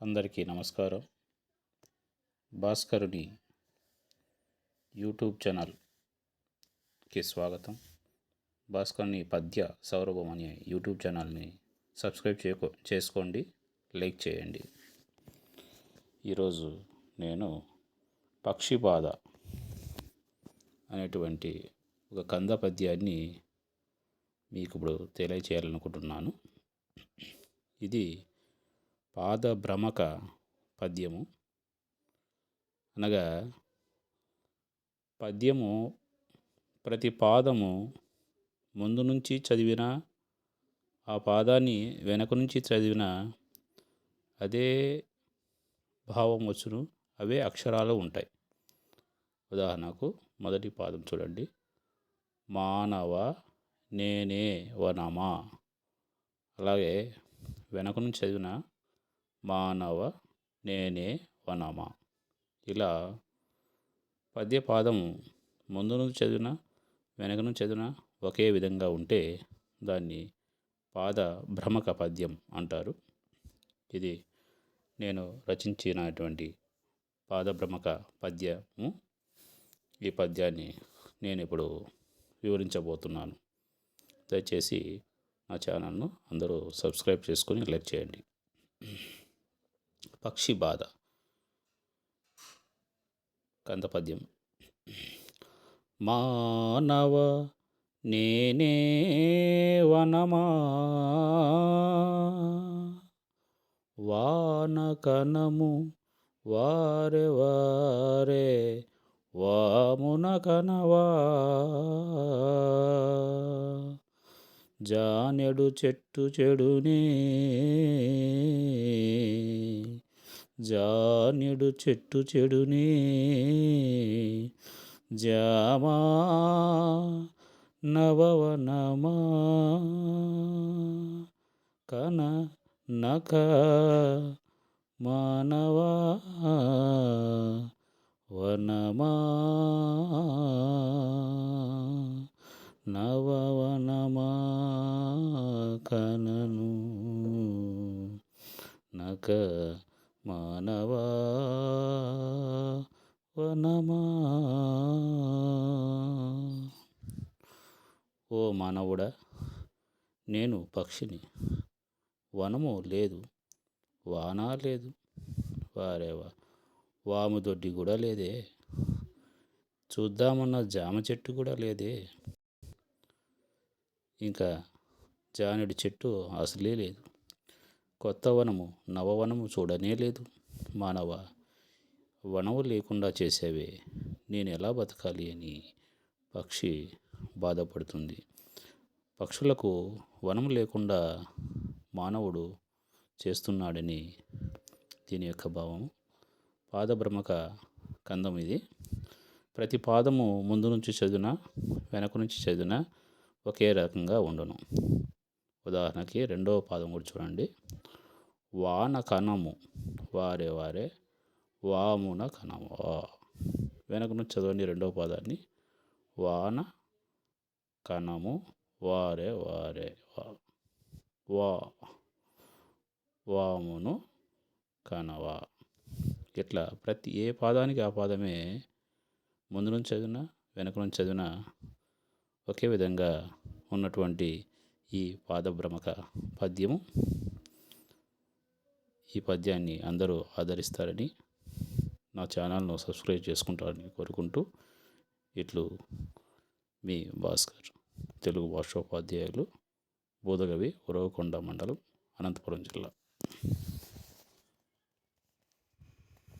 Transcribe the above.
అందరికీ నమస్కారం. భాస్కరుని యూట్యూబ్ ఛానల్కి స్వాగతం. భాస్కరుని పద్య సౌరభం అనే యూట్యూబ్ ఛానల్ని సబ్స్క్రైబ్ చేకో చేసుకోండి లైక్ చేయండి. ఈరోజు నేను పక్షిబాధ అనేటువంటి ఒక కంద పద్యాన్ని మీకు ఇప్పుడు తెలియచేయాలనుకుంటున్నాను. ఇది పాద భ్రమక పద్యము. అనగా పద్యము ప్రతి పాదము ముందు నుంచి చదివిన ఆ పాదాన్ని వెనక నుంచి చదివిన అదే భావం వచ్చును అవే అక్షరాలు ఉంటాయి. ఉదాహరణకు మొదటి పాదం చూడండి. మానవ నేనే వనమా. అలాగే వెనక నుంచి చదివిన మానవ నేనే వనమ. ఇలా పద్యపాదం ముందు నుంచి చదివిన వెనక నుంచి చదివిన ఒకే విధంగా ఉంటే దాన్ని పాద భ్రమక పద్యం అంటారు. ఇది నేను రచించినటువంటి పాదభ్రమక పద్యము. ఈ పద్యాన్ని నేను ఇప్పుడు వివరించబోతున్నాను. దయచేసి నా ఛానల్ను అందరూ సబ్స్క్రైబ్ చేసుకొని లైక్ చేయండి. పక్షి బాధ. కందపద్యం మానవ నేనే వనమా? వానకనము వారే వారే వామున కనవా జానెడు చెట్టు చెడునే జాన్యుడు చెట్టు చెడునే జామా నవవనమా కన నక మానవా వనమా నవవనమా కనను నక మానవా వనమా? ఓ మానవుడా నేను పక్షిని. వనము లేదు వాన లేదు. వారేవా వాము దొడ్డి కూడా లేదే. చూద్దామన్న జామ చెట్టు కూడా లేదే. ఇంకా జానుడి చెట్టు అసలే లేదు. కొత్త వనము నవవనము చూడనే లేదు. మానవ వనము లేకుండా చేసేవే నేను ఎలా బతకాలి అని పక్షి బాధపడుతుంది. పక్షులకు వనం లేకుండా మానవుడు చేస్తున్నాడని దీని యొక్క భావం పాదభ్రమక కందం ఇది. ప్రతి పాదము ముందు నుంచి చదివిన వెనక నుంచి చదివిన ఒకే రకంగా ఉండను. ఉదాహరణకి రెండవ పాదం కూడా చూడండి. వాన కణము వారే వారే వామున కణము. వెనక నుంచి చదవండి రెండవ పాదాన్ని. వాన కణము వారే వారే వా వామును కనవా ఇట్లా ప్రతి ఏ పాదానికి ఆ పాదమే ముందు నుంచి చదివినా వెనక నుంచి చదివినా ఒకే విధంగా ఉన్నటువంటి ఈ పాదభ్రమక పద్యము. ఈ పద్యాన్ని అందరూ ఆదరిస్తారని నా ఛానల్ను సబ్స్క్రైబ్ చేసుకుంటారని కోరుకుంటూ ఇట్లు మీ భాస్కర్ తెలుగు భాషోపాధ్యాయులు బోధగవి ఉరవకొండ మండలం అనంతపురం జిల్లా.